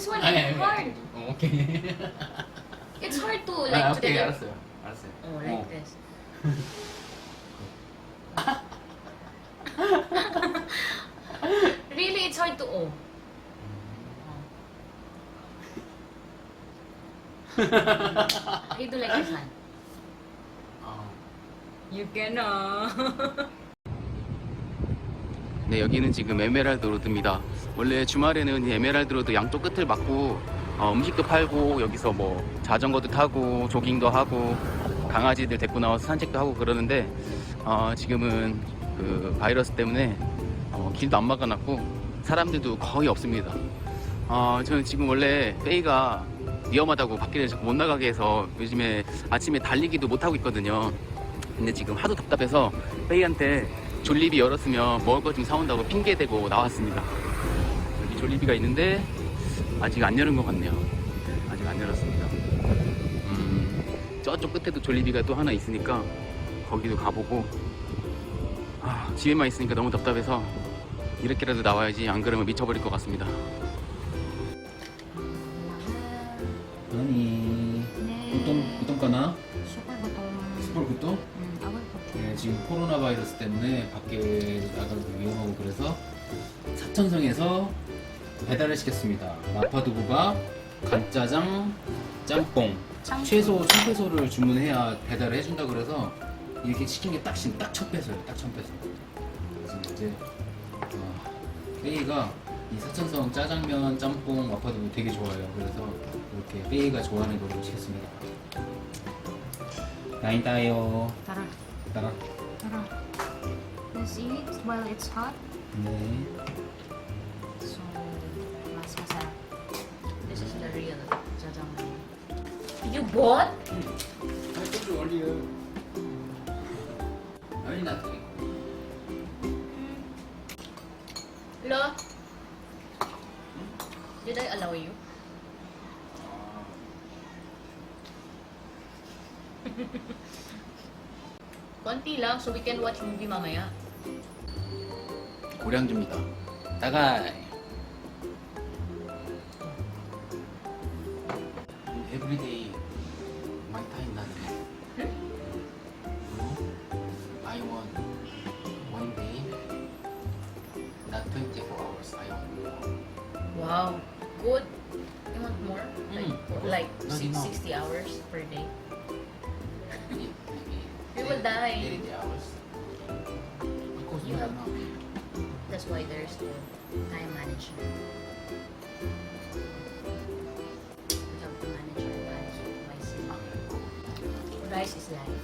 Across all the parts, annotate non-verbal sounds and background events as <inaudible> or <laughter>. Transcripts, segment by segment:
This one 아니, is 아니, hard. 아니. 어, 오케이. <laughs> It's hard to like 아, to 오케이 the 알았어요. 알았어요. Oh, like 어. this. <laughs> really, it's hard to oh. <laughs> I do like this one. 어. You cannot. 네, 여기는 지금 에메랄드 로드입니다. 원래 주말에는 이 에메랄드 로드 양쪽 끝을 막고 어, 음식도 팔고 여기서 뭐 자전거도 타고 조깅도 하고 강아지들 데리고 나와서 산책도 하고 그러는데 어, 지금은 그 바이러스 때문에 어, 길도 안 막아놨고 사람들도 거의 없습니다. 어, 저는 지금 원래 페이가 위험하다고 밖에 못 나가게 해서 요즘에 아침에 달리기도 못 하고 있거든요. 근데 지금 하도 답답해서 페이한테 졸리비 열었으면 먹을 것 좀 사온다고 핑계 대고 나왔습니다. 여기 졸리비가 있는데 아직 안 열은 것 같네요. 아직 안 열었습니다. 음, 저쪽 끝에도 졸리비가 또 하나 있으니까 거기도 가보고 아, 집에만 있으니까 너무 답답해서 이렇게라도 나와야지 안 그러면 미쳐버릴 것 같습니다. 아니 네. 우동 가나? 지금 코로나 바이러스 때문에 밖에 나가기 위험하고 그래서 사천성에서 배달을 시켰습니다. 마파두부밥, 간짜장, 짬뽕. 짬뽕. 최소 1000페소를 주문해야 배달을 해준다 그래서 이렇게 시킨 게 딱 지금 딱첫 배소예요. 딱첫 배소. 그래서 이제 어, 페이가 이 사천성 짜장면, 짬뽕, 마파두부 되게 좋아해요. 그래서 이렇게 페이가 좋아하는 걸로 시켰습니다. 나인 따요. Tara. 따라. Tara. Let's eat while it's hot. 네. So, mas masarap. This is the real jajangmyeon. You bought? I told you earlier. Very nothing. Lo? Did I allow you? <laughs> Konti lang so we can watch movie mamaya. 고량주입니다. 따가이. Everyday my time 나는. I want one day, not 24 hours. I want more. Wow. Good. You want more? Like, Mm. like No, six- no. 60 hours per day? Maybe, maybe We will die. 80 hours. Because You have-. That's why there's the time management. We have to manage our lives wisely. Rice is life.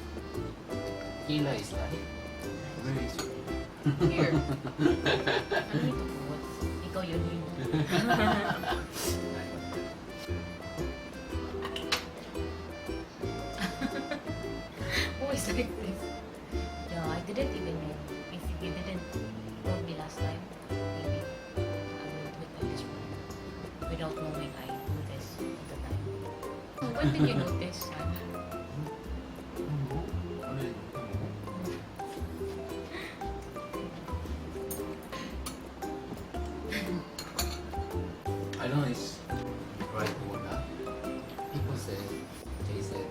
Gila is life. Where is? Here. ano ito po? Ikaw yun yun. <laughs> 이라고 내가 이쁘댔 어. 꼴등이 못됐 어. I know it's right or not. People say they said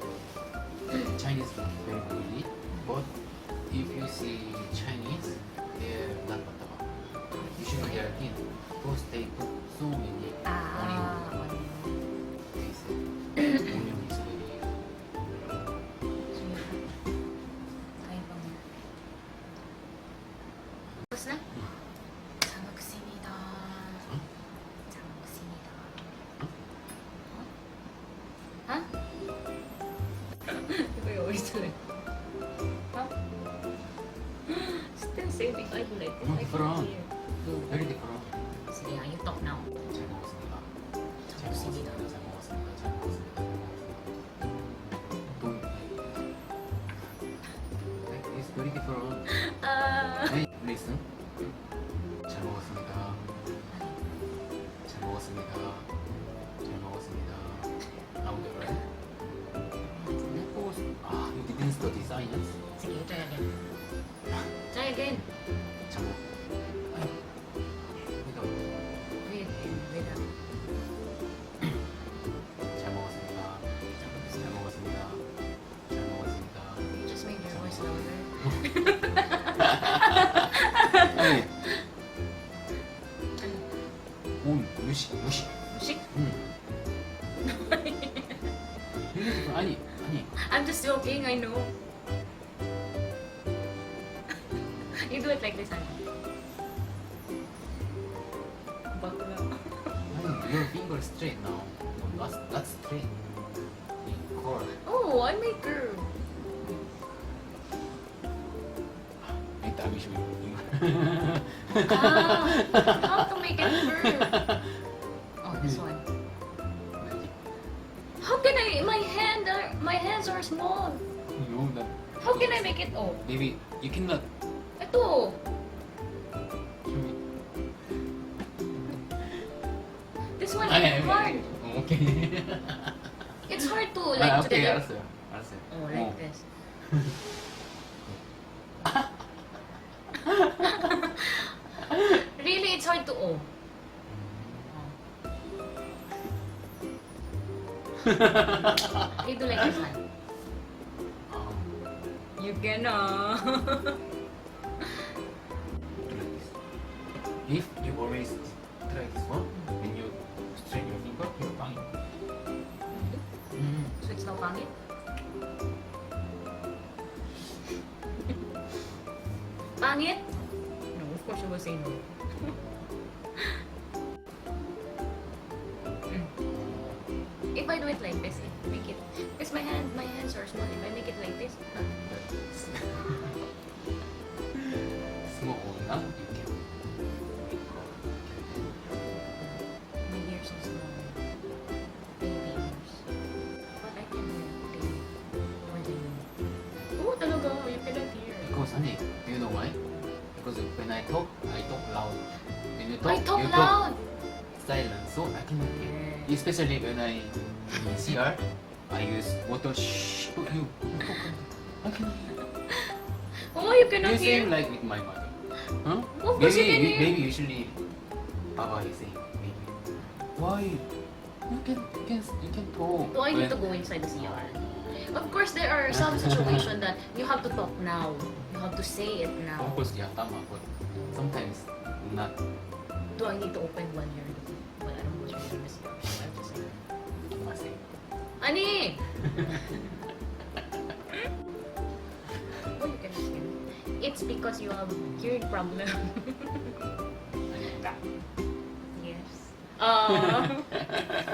that Chinese people very greedy, but if you see Chinese, they're not Patawa. You should get in because they put so many Oh, can't hear. very different. Sige, ah, you talk now. 잘 먹었습니다. 잘 먹습니다. 잘 먹었습니다. 잘 먹었습니다. it's very different. 아. Hey, listen. 잘 먹었습니다. 잘 먹었습니다. 잘 먹었습니다. Now the right. 아, you didn't study science? Sige, try again. Try again. いおい虫虫虫兄兄 I'm just joking I know you do it like this バカ Your finger straight now that's, that's straight Oh I make her 見た見せ Ah, how to make it curve? Oh, this one. Magic. How can I? My hand are my hands are small. No, that. How can I make it? Oh, Maybe you cannot. ito. Show me. This one Ah, is yeah, hard. yeah. Okay. It's hard to <laughs> like ah, to okay, the 알았어요. 알았어요. Oh, like this. <laughs> really, it's hard to oh. You do like this one. You can uh. do like this. If you always try this one, when you straighten your finger, you're fine. Mm. so it's now pangit. Pangit? No, of course you will say no. Mm. <laughs> If I do it like this, it make it because my hand my hands are small. If I make it like this, uh, Small enough, you can honey, do you know why? Because when I talk, I talk loud. When you talk, I talk you loud. silent, so I hear. Especially when I in CR, I use water. Shh, you, you talk. I hear. Oh, you cannot You hear. same like with my mother. Huh? Of course you maybe, can hear. maybe usually, Papa is saying, maybe. Why? You can, you can, you can talk. Do I need to go inside the CR? Of course, there are some <laughs> situations that you have to talk now. You have to say it now. Of course, yeah, tama, but sometimes not. Do I need to open one here? Well, I don't know what's really in the I have to say. Kasi, Ani! <laughs> oh, you can hear. It's because you have hearing problem. yes. Uh, <laughs>